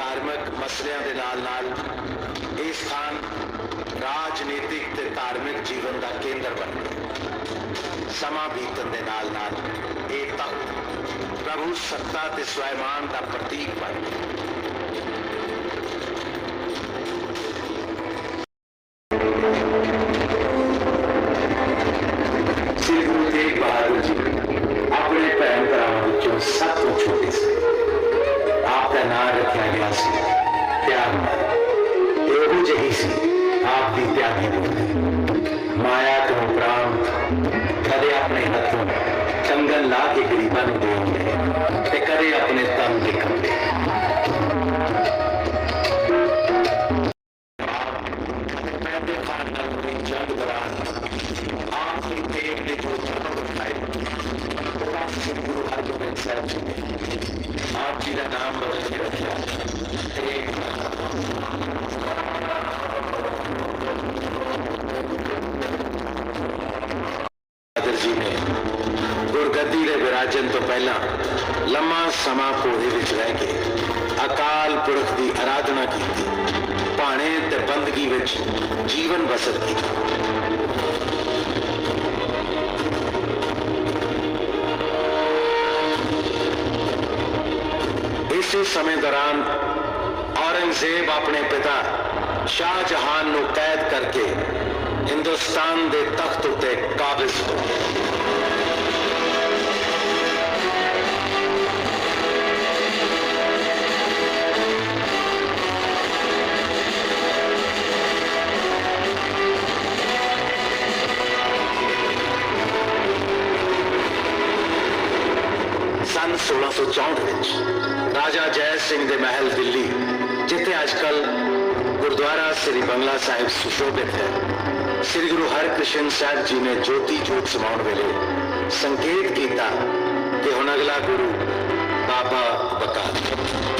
ਧਾਰਮਿਕ ਮਸਲਿਆਂ ਦੇ ਨਾਲ ਨਾਲ ਇਹ ਸਥਾਨ ਰਾਜਨੀਤਿਕ ਤੇ ਧਾਰਮਿਕ ਜੀਵਨ ਦਾ ਕੇਂਦਰ ਬਣ ਗਿਆ। ਸਮਾਂ ਬੀਤਣ ਦੇ ਨਾਲ ਨਾਲ ਇਹ ਤਖਤ ਪ੍ਰਭੂ ਸੱਤਾ ਤੇ ਸਵੈਮਾਨ ਦਾ ਪ੍ਰਤੀਕ ਬਣ ਗਿਆ। ਆਪ ਦੀ ਮਾਇਆ ਤੋਂ ਉਪਰਾਂਤ ਕਦੇ ਆਪਣੇ ਹੱਥੋਂ ਕੰਗਨ ਲਾ ਕੇ ਗਰੀਬਾਂ ਨੂੰ ਦੇਉਂਦੇ ਤੇ ਕਦੇ ਆਪਣੇ ਅਕਾਲ ਪੁਰਖ ਦੀ ਆਰਾਧਨਾ ਕੀਤੀ, ਭਾਣੇ ਤੇ ਬੰਦਗੀ ਵਿੱਚ ਜੀਵਨ ਬਸਰ ਕੀਤਾ ਇਸੇ ਸਮੇਂ ਦੌਰਾਨ ਔਰੰਗਜ਼ੇਬ ਆਪਣੇ ਪਿਤਾ ਸ਼ਾਹ ਜਹਾਨ ਨੂੰ ਕੈਦ ਕਰਕੇ ਹਿੰਦੁਸਤਾਨ ਦੇ ਤਖਤ ਉੱਤੇ ਕਾਬਜ਼ ਹੋ ਗਿਆ ਸਨ 1664 ਵਿੱਚ ਰਾਜਾ ਜੈ ਸਿੰਘ ਦੇ ਮਹਿਲ ਦਿੱਲੀ, ਜਿੱਥੇ ਅੱਜਕੱਲ ਗੁਰਦੁਆਰਾ ਸ੍ਰੀ ਬੰਗਲਾ ਸਾਹਿਬ ਸੁਸ਼ੋਭਿਤ ਹੈ। ਸ੍ਰੀ ਗੁਰੂ ਹਰਕ੍ਰਿਸ਼ਨ ਸਾਹਿਬ ਜੀ ਨੇ ਜੋਤੀ ਜੋਤ ਸਮਾਉਣ ਵੇਲੇ ਸੰਕੇਤ ਕੀਤਾ ਕਿ ਹੁਣ ਅਗਲਾ ਗੁਰੂ ਬਾਬਾ ਬਕਾਲ।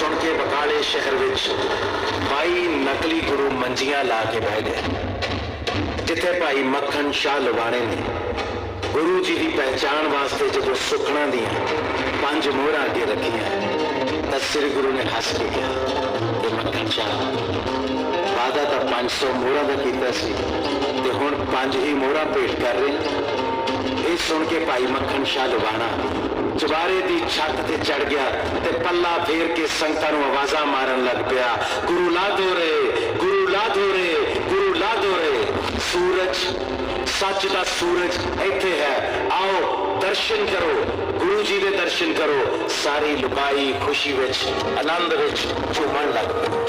ਸੁਣ ਕੇ ਬਕਾਲੇ ਸ਼ਹਿਰ ਵਿੱਚ 22 ਨਕਲੀ ਗੁਰੂ ਮੰਜੀਆਂ ਲਾ ਕੇ ਬਹਿ ਗਏ। ਜਿੱਥੇ ਭਾਈ ਮੱਖਣ ਸ਼ਾਹ ਲਵਾਣੇ ਨੇ। ਗੁਰੂ ਜੀ ਦੀ ਪਹਿਚਾਣ ਵਾਸਤੇ ਜਦੋਂ ਸੁਖਣਾ ਦੀਆਂ ਪੰਜ ਮੋਹਰਾਂ ਅੱਗੇ ਰੱਖੀਆਂ, ਤਾਂ ਸ੍ਰੀ ਗੁਰੂ ਨੇ ਹੱਸ ਕੇ ਕਿਹਾ ਕਿ ਮੱਖਣ ਸ਼ਾਹ ਵਾਦਾ ਤਾਂ 500 ਮੋਹਰਾਂ ਦਾ ਕੀਤਾ ਸੀ, ਤੇ ਹੁਣ ਪੰਜ ਹੀ ਮੋਹਰਾਂ ਭੇਟ ਕਰ ਰਹੇ ਇਹ ਸੁਣ ਕੇ ਭਾਈ ਮੱਖਣ ਸ਼ਾਹ ਲਵਾਣਾ ਚੁਬਾਰੇ ਦੀ ਛੱਤ ਤੇ ਚੜ ਗਿਆ ਤੇ ਪੱਲਾ ਫੇਰ ਕੇ ਸੰਗਤਾਂ ਨੂੰ ਆਵਾਜ਼ਾਂ ਮਾਰਨ ਲੱਗ ਪਿਆ। ਗੁਰੂ ਲਾ ਦੋ ਰੇ, ਗੁਰੂ ਲਾ ਦੋ ਰੇ, ਗੁਰੂ ਲਾ ਦੋ ਰੇ। ਸੂਰਜ, ਸੱਚ ਦਾ ਸੂਰਜ ਇੱਥੇ ਹੈ। ਆਓ ਦਰਸ਼ਨ ਕਰੋ, ਗੁਰੂ ਜੀ ਦੇ ਦਰਸ਼ਨ ਕਰੋ। ਸਾਰੀ ਲੁਕਾਈ ਖੁਸ਼ੀ ਵਿੱਚ, ਆਨੰਦ ਵਿੱਚ ਝੂਮਣ ਲੱਗ ਪਏ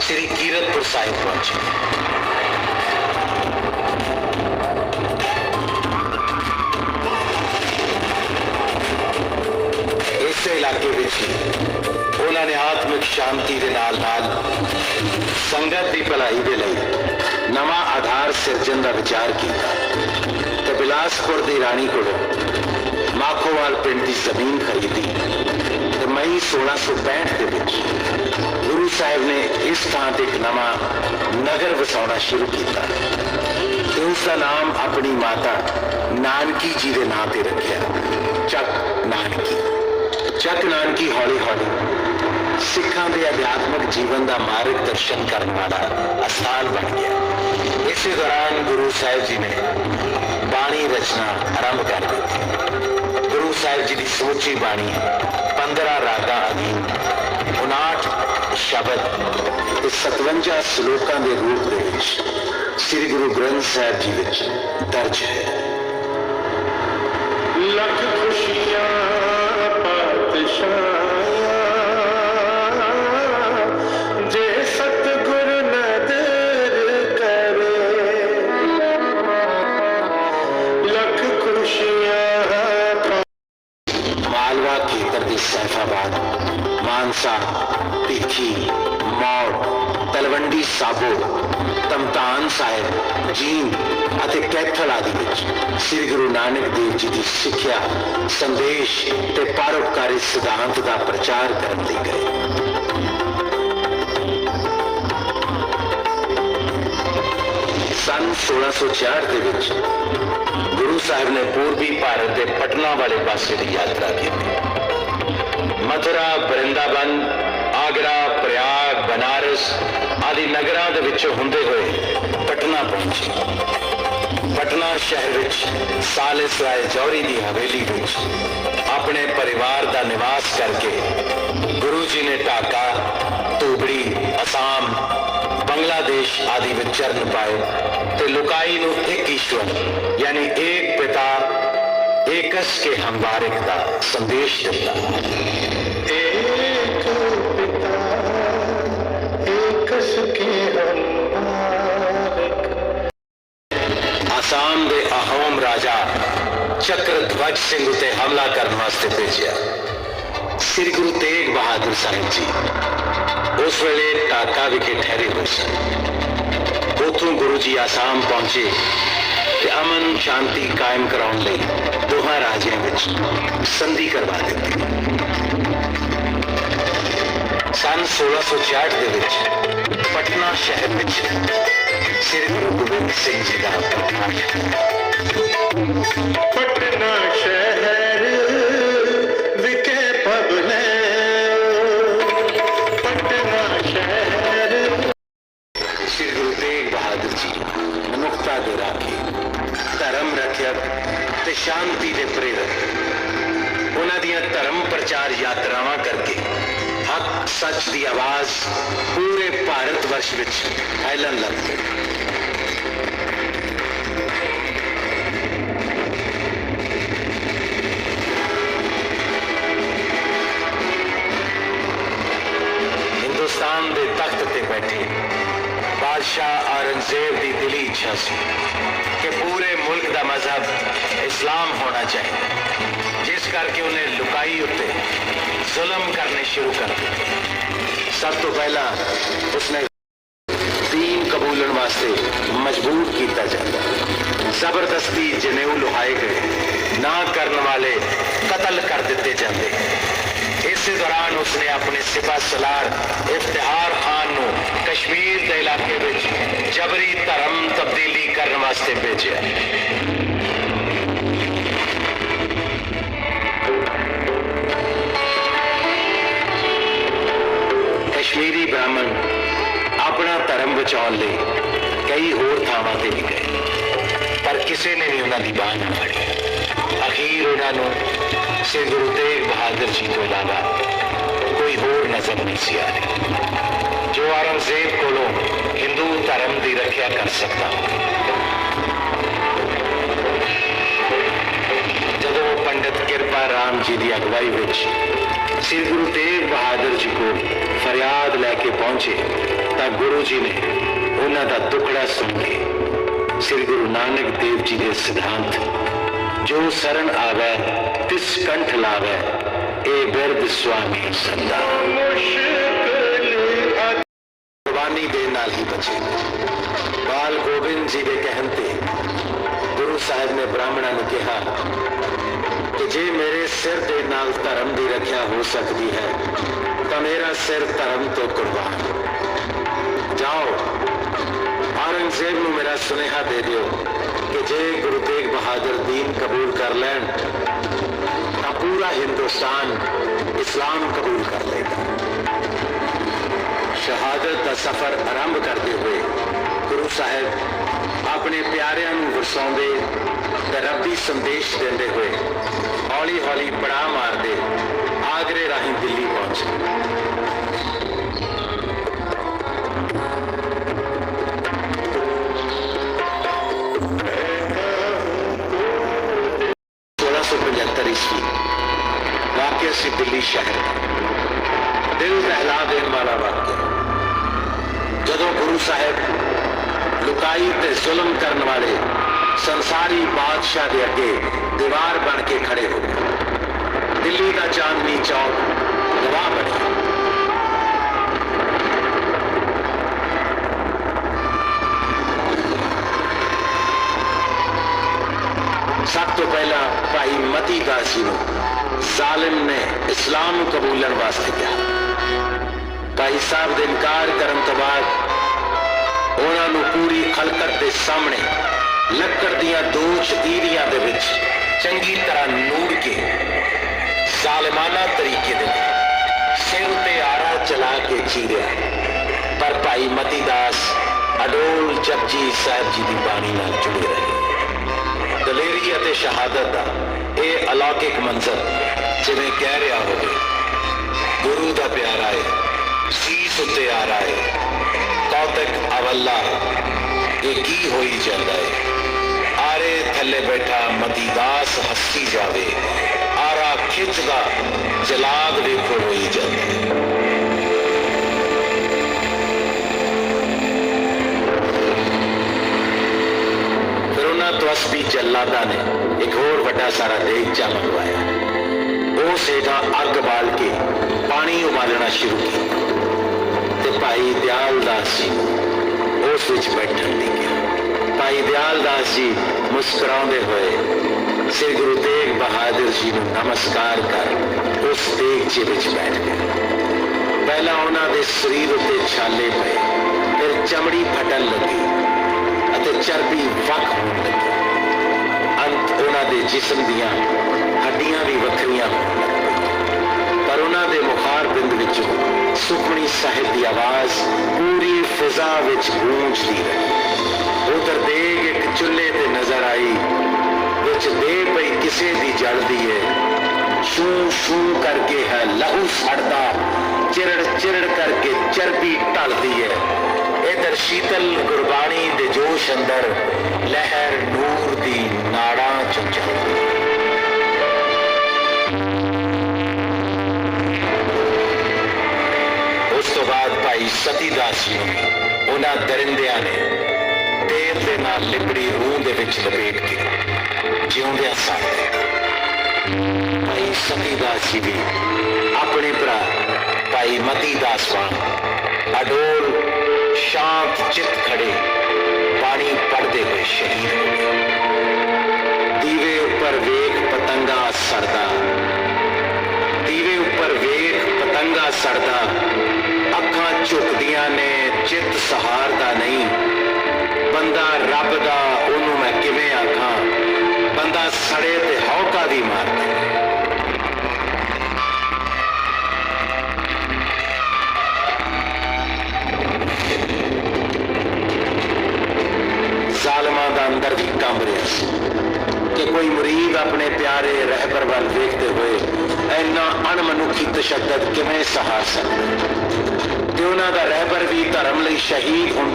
ਸ੍ਰੀ ਕੀਰਤਪੁਰ ਸਾਹਿਬ ਪਹੁੰਚੇ। ਇਸੇ ਇਲਾਕੇ ਵਿੱਚ ਉਹਨਾਂ ਨੇ ਆਤਮਿਕ ਸ਼ਾਂਤੀ ਦੇ ਨਾਲ ਨਾਲ ਸੰਗਤ ਦੀ ਭਲਾਈ ਦੇ ਲਈ ਨਵਾਂ ਆਧਾਰ ਸਿਰਜਣ ਦਾ ਵਿਚਾਰ ਕੀਤਾ। ਤੇ ਬਿਲਾਸਪੁਰ ਦੀ ਰਾਣੀ ਕੋਲੋਂ ਮਾਖੋਵਾਲ ਪਿੰਡ ਦੀ ਜ਼ਮੀਨ ਖਰੀਦੀ ਤੇ ਮਈ 1665 ਦੇ ਵਿੱਚ ਗੁਰੂ ਸਾਹਿਬ ਨੇ ਇਸ ਥਾਂ ਤੇ ਇੱਕ ਨਵਾਂ ਨਗਰ ਵਸਾਉਣਾ ਸ਼ੁਰੂ ਕੀਤਾ। ਇਸ ਦਾ ਨਾਮ ਆਪਣੀ ਮਾਤਾ ਨਾਨਕੀ ਜੀ ਦੇ ਨਾਂ ਤੇ ਰੱਖਿਆ। ਚੱਕ ਨਾਨਕੀ। ਚੱਕ ਨਾਨਕੀ ਹੌਲੀ ਹੌਲੀ ਸਿੱਖਾਂ ਦੇ ਅਧਿਆਤਮਿਕ ਜੀਵਨ ਦਾ ਮਾਰਗ ਦਰਸ਼ਨ ਕਰਨ ਵਾਲਾ ਅਸਥਾਨ ਬਣ ਗਿਆ। ਇਸੇ ਦੌਰਾਨ ਗੁਰੂ ਸਾਹਿਬ ਜੀ ਨੇ ਬਾਣੀ ਰਚਨਾ ਆਰੰਭ ਕਰ ਦਿੱਤੀ। ਗੁਰੂ ਸਾਹਿਬ ਜੀ ਦੀ ਸਮੁੱਚੀ ਬਾਣੀ 15 ਰਾਗਾਂ ਅਧੀਨ 59 ਸ਼ਬਦ ਤੇ 57 ਸ਼ਲੋਕਾਂ ਦੇ ਰੂਪ ਦੇ ਵਿੱਚ ਸ੍ਰੀ ਗੁਰੂ ਗ੍ਰੰਥ ਸਾਹਿਬ ਜੀ ਵਿੱਚ ਦਰਜ ਹੈ। ਲੱਖ ਖੁਸ਼ੀਆਂ ਪਾਤਸ਼ਾਹਾਂ ਮਾਲਵਾ ਖੇਤਰ ਦੇ ਸੈਫਾਬਾਦ ਮਾਨਸਾ, ਭਿੱਖੀ, ਮੌੜ, ਤਲਵੰਡੀ ਸਾਬੋ, ਤਮਤਾਨ ਸਾਹਿਬ, ਜੀਂਦ ਅਤੇ ਕੈਥਲ ਆਦਿ ਵਿੱਚ ਸ੍ਰੀ ਗੁਰੂ ਨਾਨਕ ਦੇਵ ਜੀ ਦੀ ਸਿੱਖਿਆ, ਸੰਦੇਸ਼ ਤੇ ਪਰਉਪਕਾਰੀ ਸਿਧਾਂਤ ਦਾ ਪ੍ਰਚਾਰ ਕਰਨ ਲਈ ਗਏ। ਸਨ 1604 ਦੇ ਵਿੱਚ ਗੁਰੂ ਸਾਹਿਬ ਨੇ ਪੂਰਬੀ ਭਾਰਤ ਦੇ ਪਟਨਾ ਵਾਲੇ ਪਾਸੇ ਦੀ ਯਾਤਰਾ ਕੀਤੀ। ਮਥੁਰਾ ਬ੍ਰਿੰਦਾਵਨ ਆਗਰਾ, ਪ੍ਰਯਾਗ, ਬਨਾਰਸ ਆਦਿ ਨਗਰਾਂ ਦੇ ਵਿੱਚ ਹੁੰਦੇ ਹੋਏ ਪਟਨਾ ਪਹੁੰਚੇ। ਪਟਨਾ ਸ਼ਹਿਰ ਵਿੱਚ ਸਾਲਿਸ ਰਾਏ ਜੌਹਰੀ ਦੀ ਹਵੇਲੀ ਵਿੱਚ ਆਪਣੇ ਪਰਿਵਾਰ ਦਾ ਨਿਵਾਸ ਕਰਕੇ ਗੁਰੂ ਜੀ ਨੇ ਢਾਕਾ, ਧੂਬੜੀ, ਅਸਾਮ, ਬੰਗਲਾਦੇਸ਼ ਆਦਿ ਵਿੱਚ ਚਰਨ ਪਾਏ ਤੇ ਲੁਕਾਈ ਨੂੰ ਇੱਕ ਈਸ਼ਵਰ, ਯਾਨੀ ਇੱਕ ਪਿਤਾ ਏਕਸ ਕੇ ਹਮਵਾਰਿਕ ਦਾ ਸੰਦੇਸ਼ ਦਿੱਤਾ ਏਕ ਪਿਤਾ ਏਕ ਸੁਖੀ ਹਮਾਰਕ ਆਸਾਮ ਦੇ ਅਹੋਮ ਰਾਜਾ ਚੱਕਰਧਵਜ ਸਿੰਘ ਉਤੇ ਹਮਲਾ ਕਰਨ ਵਾਸਤੇ ਭੇਜਿਆ ਸ੍ਰੀ ਗੁਰੂ ਤੇਗ ਬਹਾਦਰ ਸਾਹਿਬ ਜੀ ਉਸ ਵੇਲੇ ਟਾਕਾ ਵਿਖੇ ਠਹਿਰੇ ਹੋਏ ਸਨ ਉਥੋਂ ਗੁਰੂ ਜੀ ਆਸਾਮ ਪਹੁੰਚੇ ਤੇ ਅਮਨ ਸ਼ਾਂਤੀ ਕਾਇਮ ਕਰਾਉਣ ਲਈ ਦੋਹਾਂ ਰਾਜਿਆਂ ਵਿੱਚ ਸੰਧੀ ਕਰਵਾ ਦਿੱਤੀ। ਸਨ 1666 ਦੇ ਵਿੱਚ ਪਟਨਾ ਸ਼ਹਿਰ ਵਿੱਚ ਸ੍ਰੀ ਗੁਰੂ ਗੋਬਿੰਦ ਸਿੰਘ ਜੀ ਦਾ ਪ੍ਰਕਾਸ਼ ਪਟਨਾ ਸ਼ਹਿਰ ਤੇ ਸ਼ਾਂਤੀ ਦੇ ਪ੍ਰੇਰਕ। ਉਹਨਾਂ ਦੀਆਂ ਧਰਮ ਪ੍ਰਚਾਰ ਯਾਤਰਾਵਾਂ ਕਰਕੇ ਹੱਕ ਸੱਚ ਦੀ ਆਵਾਜ਼ ਪੂਰੇ ਭਾਰਤ ਵਰਸ਼ ਵਿੱਚ ਫੈਲਣ ਲੱਗ ਪਈ। ਹਿੰਦੁਸਤਾਨ ਦੇ ਤਖਤ ਤੇ ਬੈਠੇ ਬਾਦਸ਼ਾਹ ਔਰੰਗਜ਼ੇਬ ਦੀ ਦਿਲੀ ਇੱਛਾ ਸੀ। ਕਿ ਪੂਰੇ ਮੁਲਕ ਦਾ ਮਜ਼ਹਬ ਇਸਲਾਮ ਹੋਣਾ ਚਾਹੀਦਾ। ਜਿਸ ਕਰਕੇ ਉਹਨੇ ਲੁਕਾਈ ਉੱਤੇ ਜ਼ੁਲਮ ਕਰਨੇ ਸ਼ੁਰੂ ਕਰ ਦਿੱਤੇ। ਸਭ ਤੋਂ ਪਹਿਲਾਂ ਉਸਨੇ ਦੀਨ ਕਬੂਲਣ ਵਾਸਤੇ ਮਜਬੂਰ ਕੀਤਾ ਜਾਂਦਾ। ਜ਼ਬਰਦਸਤੀ ਜਨੇਊ ਲੁਹਾਏ ਗਏ। ਨਾ ਕਰਨ ਵਾਲੇ ਕਤਲ ਕਰ ਦਿੱਤੇ ਜਾਂਦੇ। ਇਸੇ ਦੌਰਾਨ ਉਸਨੇ ਆਪਣੇ ਸਿਪਾ ਸਲਾਰ ਇਫਤਿਹਾਰ ਖਾਨ ਨੂੰ ਕਸ਼ਮੀਰ ਦੇ ਇਲਾਕੇ ਵਿੱਚ ਜਬਰੀ ਧਰਮ ਤਬਦੀਲੀ ਕਰਨ ਵਾਸਤੇ ਭੇਜਿਆ ਕਸ਼ਮੀਰੀ ਬ੍ਰਾਹਮਣ ਆਪਣਾ ਧਰਮ ਬਚਾਉਣ ਲਈ ਕਈ ਹੋਰ ਥਾਵਾਂ ਤੇ ਵੀ ਗਏ ਪਰ ਕਿਸੇ ਨੇ ਵੀ ਉਹਨਾਂ ਦੀ ਬਾਹ ਨਾ ਫੜੀ ਅਖੀਰ ਉਹਨਾਂ ਨੂੰ ਸ੍ਰੀ ਗੁਰੂ ਤੇਗ ਬਹਾਦਰ ਜੀ ਤੋਂ ਇਲਾਵਾ ਕੋਈ ਹੋਰ ਨਜ਼ਰ ਨਹੀਂ ਸੀ ਆ ਰਿਹਾ। ਜੋ ਔਰੰਗਜ਼ੇਬ ਕੋਲੋਂ ਹਿੰਦੂ ਧਰਮ ਦੀ ਰੱਖਿਆ ਕਰ ਸਕਦਾ ਜਦੋਂ ਪੰਡਿਤ ਕਿਰਪਾ ਰਾਮ ਜੀ ਦੀ ਅਗਵਾਈ ਵਿੱਚ ਸ੍ਰੀ ਗੁਰੂ ਤੇਗ ਬਹਾਦਰ ਜੀ ਕੋਲ ਫਰਿਆਦ ਲੈ ਕੇ ਪਹੁੰਚੇ, ਤਾਂ ਗੁਰੂ ਜੀ ਨੇ ਉਹਨਾਂ ਦਾ ਦੁੱਖੜਾ ਸੁਣ ਕੇ ਸ੍ਰੀ ਗੁਰੂ ਨਾਨਕ ਦੇਵ ਜੀ ਦੇ ਸਿਧਾਂਤ, ਜੋ ਸਰਣ ਆਵੇ ਤਿਸ ਕੰਠ ਲਾਵੇ? ਇਹ ਬਿਰਧ ਸੁਆਮੀ ਕੁਰਬਾਨੀ ਦੇਣ ਨਾਲ ਹੀ ਬਚੇ। ਬਾਲ ਗੋਬਿੰਦ ਜੀ ਦੇ ਕਹਿਣ ਤੇ ਗੁਰੂ ਸਾਹਿਬ ਨੇ ਬ੍ਰਾਹਮਣਾਂ ਨੂੰ ਕਿਹਾ ਕਿ ਜੇ ਮੇਰੇ ਸਿਰ ਦੇ ਨਾਲ ਧਰਮ ਦੀ ਰੱਖਿਆ ਹੋ ਸਕਦੀ ਹੈ, ਤਾਂ ਮੇਰਾ ਸਿਰ ਧਰਮ ਤੋਂ ਕੁਰਬਾਨ। ਜਾਓ, ਔਰੰਗਜ਼ੇਬ ਨੂੰ ਮੇਰਾ ਸੁਨੇਹਾ ਦੇ ਦਿਓ ਕਿ ਜੇ ਗੁਰੂ ਤੇਗ ਬਹਾਦਰ ਦੀਨ ਕਬੂਲ ਕਰ ਲੈਣ ਤਾਂ ਪੂਰਾ ਹਿੰਦੁਸਤਾਨ ਇਸਲਾਮ ਕਬੂਲ ਕਰ ਲੇਗਾ ਸ਼ਹਾਦਤ ਦਾ ਸਫ਼ਰ ਆਰੰਭ ਕਰਦੇ ਹੋਏ ਗੁਰੂ ਸਾਹਿਬ ਆਪਣੇ ਪਿਆਰਿਆਂ ਨੂੰ ਵਰਸਾਉਂਦੇ ਤੇ ਰੱਬੀ ਸੰਦੇਸ਼ ਦਿੰਦੇ ਹੋਏ ਹੌਲੀ ਹੌਲੀ ਪੜਾਅ ਮਾਰਦੇ ਆਗਰੇ ਰਾਹੀਂ ਦਿੱਲੀ ਪਹੁੰਚੇ ਸਾਹਿਬ ਦੇ ਇਨਕਾਰ ਕਰਨ ਤੋਂ ਬਾਅਦ ਉਹਨਾਂ ਨੂੰ ਪੂਰੀ ਖਲਕਤ ਦੇ ਸਾਹਮਣੇ ਲੱਕੜ ਦੀਆਂ ਦੋ ਸ਼ਤੀਰੀਆਂ ਦੇ ਵਿੱਚ ਚੰਗੀ ਤਰ੍ਹਾਂ ਨੂੜ ਕੇ ਜ਼ਾਲਿਮਾਨਾ ਤਰੀਕੇ ਦੇ ਸਿਰ ਤੇ ਆਰਾ ਚਲਾ ਕੇ ਚੀਰਿਆ। ਪਰ ਭਾਈ ਮਤੀ ਦਾਸ ਅਡੋਲ ਜਪਜੀ ਸਾਹਿਬ ਜੀ ਦੀ ਬਾਣੀ ਨਾਲ ਜੁੜੇ ਰਹੇ। ਦਲੇਰੀ ਅਤੇ ਸ਼ਹਾਦਤ ਦਾ ਇਹ ਅਲੌਕਿਕ ਮੰਜ਼ਰ ਜਿਵੇਂ ਕਹਿ ਰਿਹਾ ਹੋਵੇ, ਗੁਰੂ ਦਾ ਪਿਆਰਾ ਹੈ। ਸੀਸ ਉੱਤੇ ਆ ਰਹਾ ਹੈ ਕੌਤਕ ਅਵੱਲਾ ਇਹ ਕੀ ਹੋਈ ਜਾਂਦਾ ਹੈ ਆਰੇ ਥੱਲੇ ਬੈਠਾ ਮਤੀਦਾਸ ਹੱਸੀ ਜਾਵੇ ਆਰਾ ਖਿੱਚਦਾ ਜਲਾਦ ਵੇਖੋ ਹੋਈ ਜਾਂਦਾ ਹੈ ਫਿਰ ਉਹਨਾਂ ਤੋਂ ਅਸਬੀ ਜੱਲਾਦਾਂ ਨੇ ਇੱਕ ਹੋਰ ਵੱਡਾ ਸਾਰਾ ਦੇਗਚਾ ਮੰਗਵਾਇਆ ਉਹ ਸੇਠਾ ਅੱਗ ਬਾਲ ਕੇ ਪਾਣੀ ਉਬਾਲਣਾ ਸ਼ੁਰੂ ਕੀਤਾ ਤੇ ਭਾਈ ਦਿਆਲ ਦਾਸ ਜੀ ਉਸ ਵਿੱਚ ਬੈਠਣ ਲਈ ਕਿਹਾ। ਭਾਈ ਦਿਆਲ ਦਾਸ ਜੀ ਮੁਸਕਰਾਉਂਦੇ ਹੋਏ ਸ੍ਰੀ ਗੁਰੂ ਤੇਗ ਬਹਾਦਰ ਜੀ ਨੂੰ ਨਮਸਕਾਰ ਕਰ ਉਸ ਦੇਗਚੇ ਵਿੱਚ ਬੈਠ ਗਏ। ਪਹਿਲਾਂ ਉਹਨਾਂ ਦੇ ਸਰੀਰ ਉੱਤੇ ਛਾਲੇ ਪਏ, ਫਿਰ ਚਮੜੀ ਫਟਣ ਲੱਗੀ ਅਤੇ ਚਰਬੀ ਵੱਖ ਹੋਣ ਲੱਗੀ। ਅੰਤ ਉਹਨਾਂ ਦੇ ਜਿਸਮ ਦੀਆਂ ਹੱਡੀਆਂ ਵੀ ਵੱਖਰੀਆਂ ਹੋਣ ਲੱਗ। ਪਰ ਉਹਨਾਂ ਦੇ ਮੁਖਾਰ ਬਿੰਦ ਵਿੱਚੋਂ ਸੁਖਮਣੀ ਸਾਹਿਬ ਦੀ ਆਵਾਜ਼ ਪੂਰੀ ਫਿਜ਼ਾ ਵਿੱਚ ਗੂੰਜਦੀ ਰਹੀ। ਉਧਰ ਦੇਗ ਇੱਕ ਚੁੱਲ੍ਹੇ ਤੇ ਨਜ਼ਰ ਆਈ, ਵਿੱਚ ਦੇ ਪਈ ਕਿਸੇ ਦੀ ਜਲਦੀ ਹੈ ਸ਼ੂ ਸ਼ੂ ਕਰਕੇ ਹੈ ਲਹੂ ਸੜਦਾ, ਚਿਰੜ ਚਿਰੜ ਕਰਕੇ ਚਰਬੀ ਢਲਦੀ ਹੈ ਇਧਰ ਸ਼ੀਤਲ ਗੁਰਬਾਣੀ ਦੇ ਜੋਸ਼ ਅੰਦਰ ਲਹਿਰ ਨੂਰ ਦੀ ਨਾੜਾਂ ਚ ਚੱਲਦੀ ਭਾਈ ਸਤੀਦਾਸ ਜੀ ਨੂੰ ਉਹਨਾਂ ਦਰਿੰਦਿਆਂ ਨੇ ਤੇਲ ਦੇ ਨਾਲ ਲਿਬੜੀ ਰੂਹ ਦੇ ਵਿੱਚ ਲਪੇਟ ਕੇ ਜਿਉਂਦਿਆਂ ਸਾੜ ਭਾਈ ਸਤੀਦਾਸ ਜੀ ਵੀ ਆਪਣੇ ਭਰਾ ਭਾਈ ਮਤੀ ਵਾਂਗ ਅਡੋਲ, ਸ਼ਾਂਤ ਚਿੱਤ ਖੜੇ ਬਾਣੀ ਪੜ੍ਹਦੇ ਹੋਏ ਸ਼ਹੀਦ ਹੋ ਗਏ। ਦੀਵੇ ਉੱਪਰ ਵੇਖ ਪਤੰਗਾ ਸਰਦਾ। ਦੀਵੇ ਉੱਪਰ ਵੇਖ ਪਤੰਗਾ ਸਰਦਾ। ਝੁਕਦੀਆਂ ਨੇ, ਚਿੱਤ ਸਹਾਰਦਾ ਨਹੀਂ। ਬੰਦਾ ਰੱਬ ਦਾ, ਉਹਨੂੰ ਮੈਂ ਕਿਵੇਂ ਆਖਾਂ? ਬੰਦਾ ਸੜੇ ਤੇ ਹੌਕਾ ਦੀ ਮਾਰਦਾ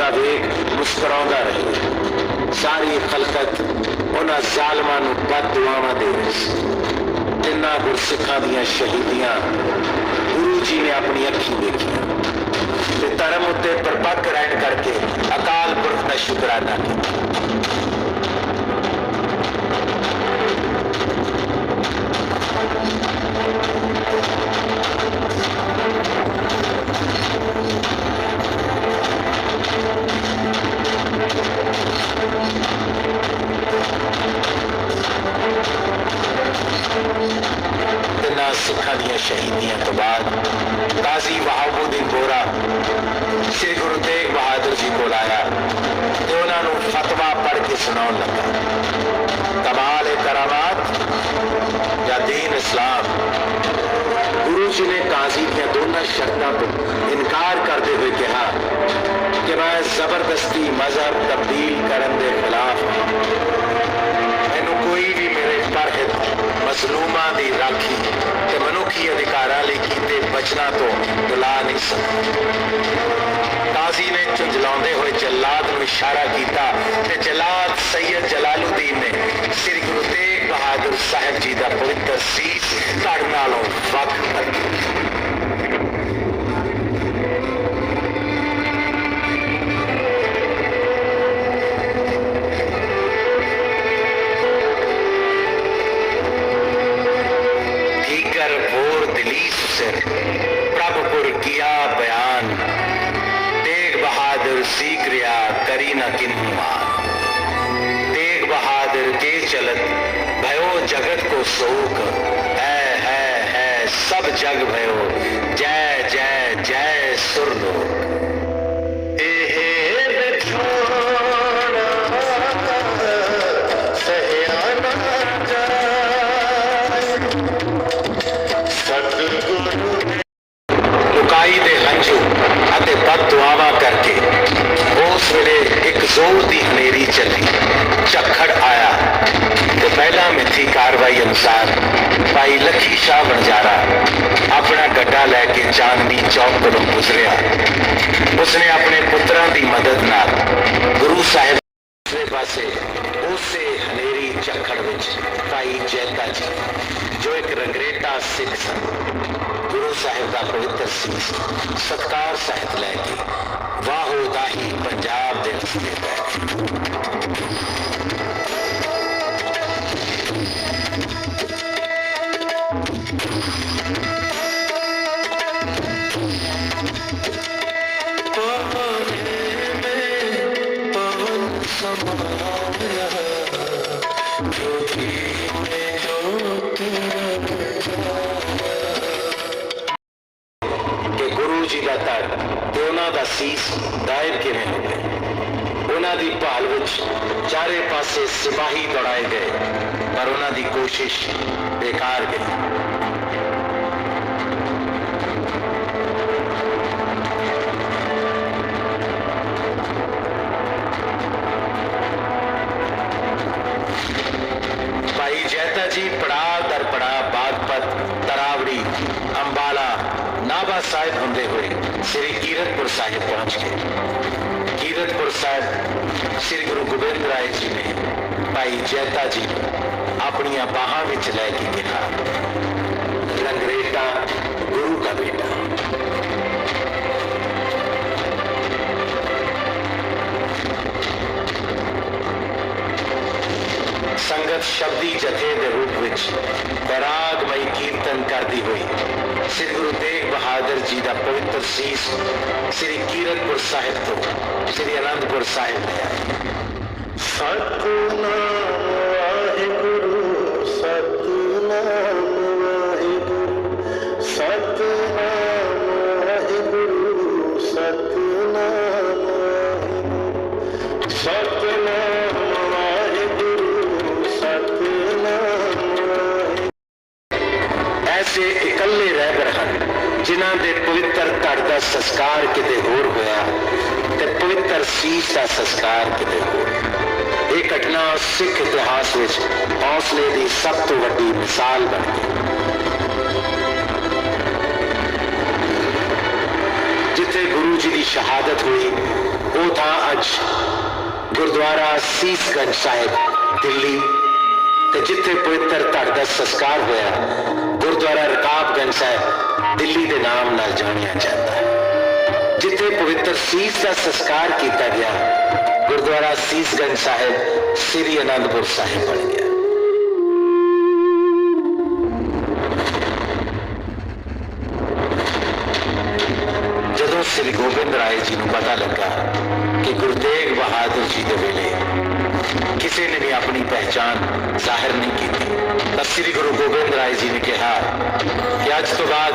ਸ਼ਹੀਦ ਵੇਖ ਮੁਸਕਰਾਉਂਦਾ ਰਹੇ। ਸਾਰੀ ਖਲਕਤ ਉਹਨਾਂ ਜ਼ਾਲਮਾਂ ਨੂੰ ਬਦ ਦੁਆਵਾਂ ਦੇ ਰਹੀ ਸੀ। ਜਿਨ੍ਹਾਂ ਗੁਰਸਿੱਖਾਂ ਦੀਆਂ ਸ਼ਹੀਦੀਆਂ ਗੁਰੂ ਜੀ ਨੇ ਆਪਣੀ ਅੱਖੀਂ ਵੇਖੀਆਂ। ਤੇ ਧਰਮ ਉੱਤੇ ਪਰਪੱਕ ਰਹਿਣ ਕਰਕੇ ਅਕਾਲ ਪੁਰਖ ਦਾ ਸ਼ੁਕਰਾਨਾ ਕੀਤਾ। ਕਿ ਮੈਂ ਜ਼ਬਰਦਸਤੀ ਮਜ਼ਹਬ ਤਬਦੀਲ ਕਰਨ ਦੇ ਖਿਲਾਫ ਹਾਂ ਮੈਨੂੰ ਕੋਈ ਵੀ ਮੇਰੇ ਪਰਹਿਤ ਮਜ਼ਲੂਮਾਂ ਦੀ ਰਾਖੀ ਤੇ ਮਨੁੱਖੀ ਅਧਿਕਾਰਾਂ ਲਈ ਕੀਤੇ ਬਚਨਾਂ ਤੋਂ ਬੁਲਾ ਨਹੀਂ ਸਕਦਾ ਕਾਜ਼ੀ ਨੇ ਝੁੰਝਲਾਉਂਦੇ ਹੋਏ ਜਲਾਦ ਨੂੰ ਇਸ਼ਾਰਾ ਕੀਤਾ ਤੇ ਜਲਾਦ ਸੈਯਦ ਜਲਾਲੁਦੀਨ ਨੇ ਸ੍ਰੀ ਗੁਰੂ ਤੇਗ ਬਹਾਦਰ ਸਾਹਿਬ ਜੀ ਦਾ ਪਵਿੱਤਰ ਸੀਸ ਧੜ ਨਾਲੋਂ ਵੱਖ ਕਰ तकलीफ़ से प्रभपुर किया बयान। तेग बहादुर सी क्रिया करी न किन्नुमान तेग बहादुर के चलत भयो जगत को शोक। है है है, सब जग भयो। जय जय जय सुर ਕਾਰਵਾਈ ਅਨੁਸਾਰ ਭਾਈ ਲੱਖੀ ਸ਼ਾਹ ਵਣਜਾਰਾ ਆਪਣਾ ਗੱਡਾ ਲੈ ਕੇ ਚਾਂਦਨੀ ਚੌਕ ਕੋਲੋਂ ਗੁਜ਼ਰਿਆ। ਉਸਨੇ ਆਪਣੇ ਪੁੱਤਰਾਂ ਦੀ ਮਦਦ ਨਾਲ ਗੁਰੂ ਸਾਹਿਬ ਦੂਸਰੇ ਪਾਸੇ ਉਸੇ ਹਨੇਰੀ ਝੱਖੜ ਵਿੱਚ ਭਾਈ ਜੈਤਾ ਜੀ, ਜੋ ਇੱਕ ਰੰਗਰੇਟਾ ਸਿੱਖ ਸਨ, ਗੁਰੂ ਸਾਹਿਬ ਦਾ ਪਵਿੱਤਰ ਸੀਸ ਸਤਕਾਰ ਸਹਿਤ ਲੈ ਕੇ ਵਾਹੋ ਦਾਹੀ ਪੰਜਾਬ ਦੇ ਰਸਤੇ ਪੈ ਕਿ ਅੰਬਾਲਾ ਨਾਭਾ ਸਾਹਿਬ ਹੁੰਦੇ ਹੋਏ ਸ੍ਰੀ ਕੀਰਤਪੁਰ ਸਾਹਿਬ ਪਹੁੰਚ ਗਏ ਕੀਰਤਪੁਰ ਸਾਹਿਬ ਸ੍ਰੀ ਗੁਰੂ ਗੋਬਿੰਦ ਰਾਏ ਜੀ ਨੇ ਭਾਈ ਜੈਤਾ ਜੀ ਨੂੰ ਆਪਣੀਆਂ ਬਾਹਾਂ ਵਿੱਚ ਲੈ ਕੇ ਕਿਹਾ ਲੰਗਰੇਟਾ ਗੁਰੂ ਦਾ ਬੇਟਾ ਸੰਗਤ ਸ਼ਬਦੀ ਜਥੇ ਦੇ ਰੂਪ ਵਿੱਚ ਬੈਰਾਗਮਈ ਕੀਰਤਨ ਕਰਦੀ ਹੋਈ ਸ੍ਰੀ ਗੁਰੂ ਤੇਗ ਬਹਾਦਰ ਜੀ ਦਾ ਪਵਿੱਤਰ ਸੀਸ ਸ੍ਰੀ ਕੀਰਤਪੁਰ ਸਾਹਿਬ ਤੋਂ, ਸ੍ਰੀ ਅਨੰਦਪੁਰ ਸਾਹਿਬ ਲਿਆ ਆਈ ਅੱਜ ਗੁਰਦੁਆਰਾ ਸੀਸਗੰਜ ਸਾਹਿਬ ਦਿੱਲੀ ਤੇ ਜਿੱਥੇ ਪਵਿੱਤਰ ਧੜ ਦਾ ਸੰਸਕਾਰ ਹੋਇਆ ਗੁਰਦੁਆਰਾ ਰਕਾਬਗੰਜ ਸਾਹਿਬ ਦਿੱਲੀ ਦੇ ਨਾਮ ਨਾਲ ਜਾਣਿਆ ਜਾਂਦਾ ਹੈ ਜਿੱਥੇ ਪਵਿੱਤਰ ਸੀਸ ਦਾ ਸੰਸਕਾਰ ਕੀਤਾ ਗਿਆ ਗੁਰਦੁਆਰਾ ਸੀਸਗੰਜ ਸਾਹਿਬ ਸ੍ਰੀ ਅਨੰਦਪੁਰ ਸਾਹਿਬ ਬਣ ਗਿਆ ਜਦੋਂ ਸ੍ਰੀ ਗੋਬਿੰਦ ਰਾਏ ਜੀ ਨੂੰ ਪਤਾ ਲੱਗਾ ਕਿ ਗੁਰੂ ਤੇਗ ਬਹਾਦਰ ਜੀ ਦੇ ਵੇਲੇ ਕਿਸੇ ਨੇ ਵੀ ਆਪਣੀ ਪਹਿਚਾਨ ਜ਼ਾਹਿਰ ਨਹੀਂ ਕੀਤੀ। ਤਾਂ ਸ੍ਰੀ ਗੁਰੂ ਗੋਬਿੰਦ ਰਾਏ ਜੀ ਨੇ ਕਿਹਾ ਕਿ ਅੱਜ ਤੋਂ ਬਾਅਦ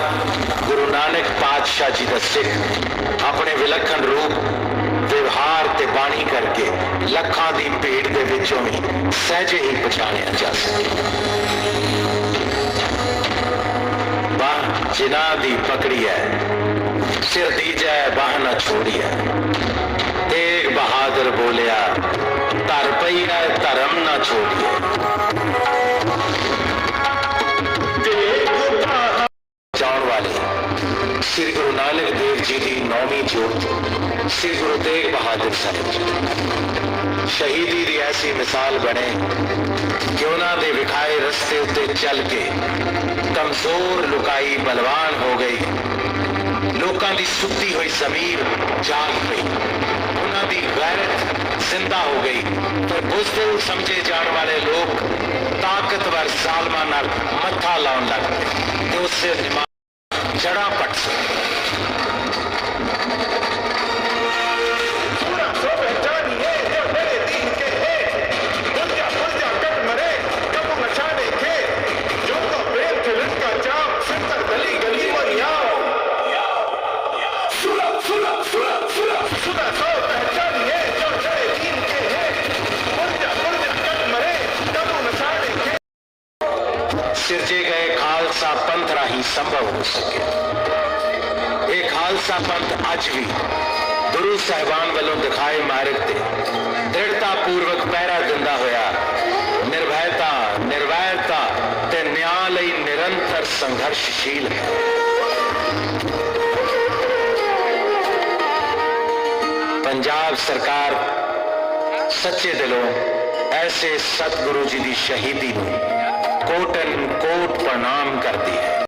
ਗੁਰੂ ਨਾਨਕ ਪਾਤਸ਼ਾਹ ਜੀ ਦਾ ਸਿੱਖ ਆਪਣੇ ਵਿਲੱਖਣ ਰੂਪ, ਵਿਵਹਾਰ ਤੇ ਬਾਣੀ ਕਰਕੇ ਲੱਖਾਂ ਦੀ ਭੀੜ ਦੇ ਵਿੱਚੋਂ ਵੀ ਸਹਿਜੇ ਹੀ ਪਛਾਣਿਆ ਜਾ ਸਕੇ। ਬਾਹ ਜਿਨ੍ਹਾਂ ਦੀ ਪਕੜੀ ਹੈ, ਸਿਰ ਦੀ ਜੈ ਬਾਹ ਨਾ ਛੋੜੀ ਹੈ ਬਹਾਦਰ ਬੋਲਿਆ, ਧਰ ਪਈ ਹੈ ਧਰਮ ਨਾ ਛੋੜੀਐ ਤੇਗ ਬਹਾਦਰ ਜਾਣ ਵਾਲੇ ਸ੍ਰੀ ਗੁਰੂ ਨਾਨਕ ਦੇਵ ਜੀ ਦੀ ਨੌਵੀਂ ਜੋਤ, ਸ੍ਰੀ ਗੁਰੂ ਤੇਗ ਬਹਾਦਰ ਸਾਹਿਬ ਸ਼ਹੀਦੀ ਦੀ ਐਸੀ ਮਿਸਾਲ ਬਣੇ ਕਿ ਉਹਨਾਂ ਦੇ ਵਿਖਾਏ ਰਸਤੇ ਉੱਤੇ ਚੱਲ ਕੇ ਕਮਜ਼ੋਰ ਲੁਕਾਈ ਬਲਵਾਨ ਹੋ ਗਈ। ਲੋਕਾਂ ਦੀ ਸੁੱਤੀ ਹੋਈ ਜ਼ਮੀਰ ਜਾਗ ਪਈ। ਉਹਨਾਂ ਦੀ ਗੈਰਤ ਜ਼ਿੰਦਾ ਹੋ ਗਈ। ਪਰ ਬੁਜ਼ਦਿਲ ਸਮਝੇ ਜਾਣ ਵਾਲੇ ਲੋਕ ਤਾਕਤਵਰ ਜ਼ਾਲਮਾਂ ਨਾਲ ਮੱਥਾ ਲਾਉਣ ਲੱਗ ਪਏ। ਤੇ ਉਸੇ ਜੜਾਂ ਪੱਟ ਪੰਥ ਰਾਹੀਂ ਸੰਭਵ ਹੋ ਸਕਿਆ ਇਹ ਖਾਲਸਾ ਪੰਥ ਅੱਜ ਵੀ ਗੁਰੂ ਸਾਹਿਬਾਨ ਵੱਲੋਂ ਦਿਖਾਏ ਮਾਰਗ ਤੇ ਦ੍ਰਿੜਤਾ ਪੂਰਵਕ ਪਹਿਰਾ ਦਿੰਦਾ ਹੋਇਆ ਨਿਰਭੈਤਾ ਨਿਰਵੈਰਤਾ ਤੇ ਨਿਆਂ ਲਈ ਨਿਰੰਤਰ ਸੰਘਰਸ਼ਸ਼ੀਲ ਹੈ ਪੰਜਾਬ ਸਰਕਾਰ ਸੱਚੇ ਦਿਲੋਂ ਐਸੇ ਸਤਿਗੁਰੂ ਜੀ ਦੀ ਸ਼ਹੀਦੀ ਨੂੰ ਕੋਟਨ ਕੋਟ ਪ੍ਰਣਾਮ ਕਰਦੀ ਹੈ